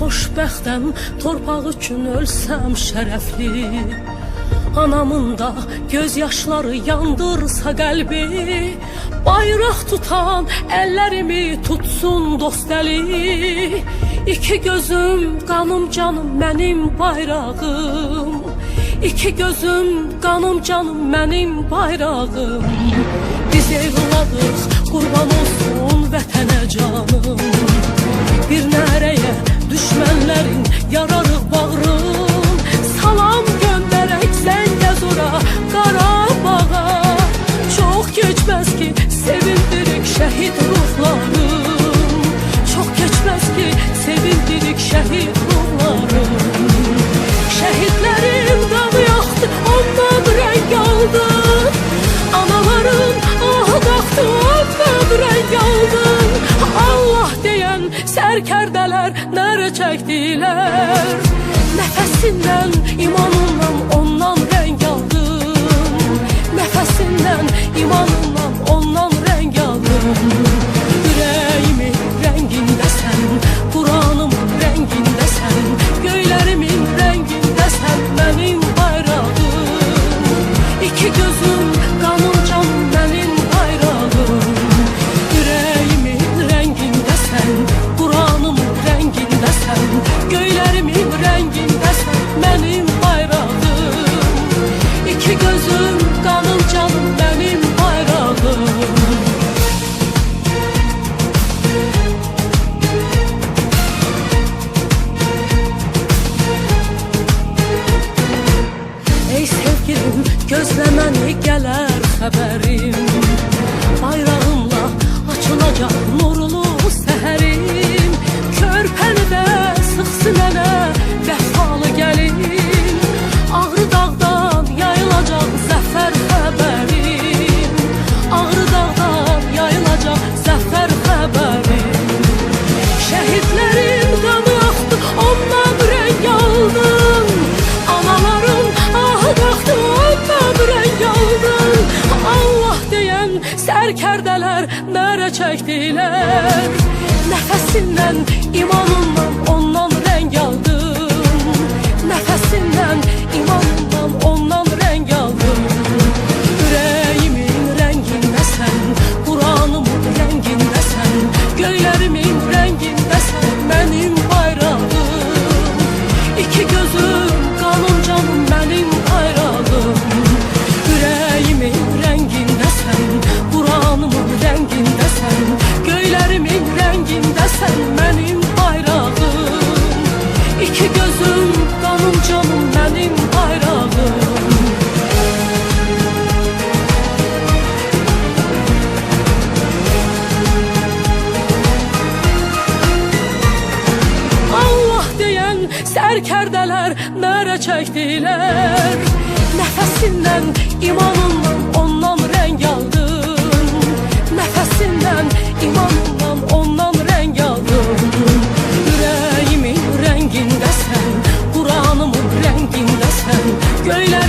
xoşbəxtəm, torpaq üçün ölsəm şərəfli. Anamın da göz yaşları yandırsa qəlbi. Bayraq tutan əllərimi tutsun dost əli. İki gözüm, qanım canım mənim bayrağım. İki gözüm, qanım canım mənim bayrağım. Biz evladıq, qurban olsun vətənə canım. Bir nərəyə düşmənlərin yararıq bağrım Salam göndərək Zəngəzura, Qarabağa Çox keçməz ki sevindirik şəhid ruhlarım Çox keçməz ki sevindirik şəhid deyən sərkərdələr nərə never sərkərdələr nərə çəkdilər Nəfəsindən, imanından ondan rəng aldın Gözüm, qanım canım mənim bayrağım Allah deyən sərkərdələr nərə çəkdilər Nəfəsindən, imanından ondan rəng aldı Böyle